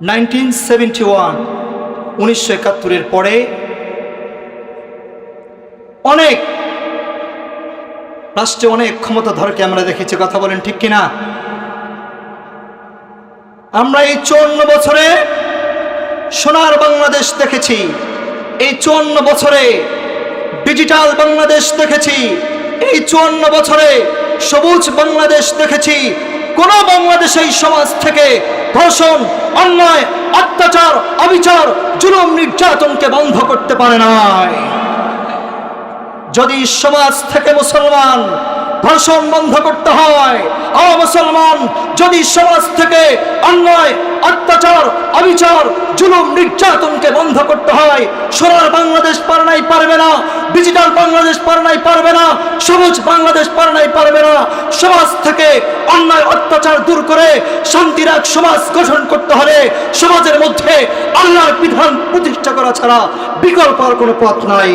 Nineteen seventy one, উনিশশো একাত্তরের পরে অনেক রাষ্ট্রে অনেক ক্ষমতাধরকে আমরা দেখেছি, কথা বলেন ঠিক কিনা? আমরা এই চুয়ান্ন বছরে সোনার বাংলাদেশ দেখেছি, এই চুয়ান্ন বছরে ডিজিটাল বাংলাদেশ দেখেছি, এই চুয়ান্ন বছরে সবুজ বাংলাদেশ দেখেছি কোন বাংলাদেশ এই সমাজ থেকে ধর্ষণ, অন্যায়, অত্যাচার, অবিচার, জুলুম, নির্যাতনকে বন্ধ করতে পারে নাই। যদি সমাজ থেকে মুসলমান ধর্ষণ বন্ধ করতে হয় মুসলমান যদি সমাজ থেকে অন্যায়, অত্যাচার, অবিচার, জুলুম, নির্যাতনকে বন্ধ করতে হয়, সোনার বাংলাদেশ পারে নাই, পারবে না ডিজিটাল বাংলাদেশ সবুজ বাংলাদেশ পারে নাই পারবে না। সমাজ থেকে অন্যায় অত্যাচার দূর করে শান্তির এক সমাজ গঠন করতে হলে সমাজের মধ্যে আল্লাহর বিধান প্রতিষ্ঠা করা ছাড়া বিকল্প আর কোনো পথ নাই।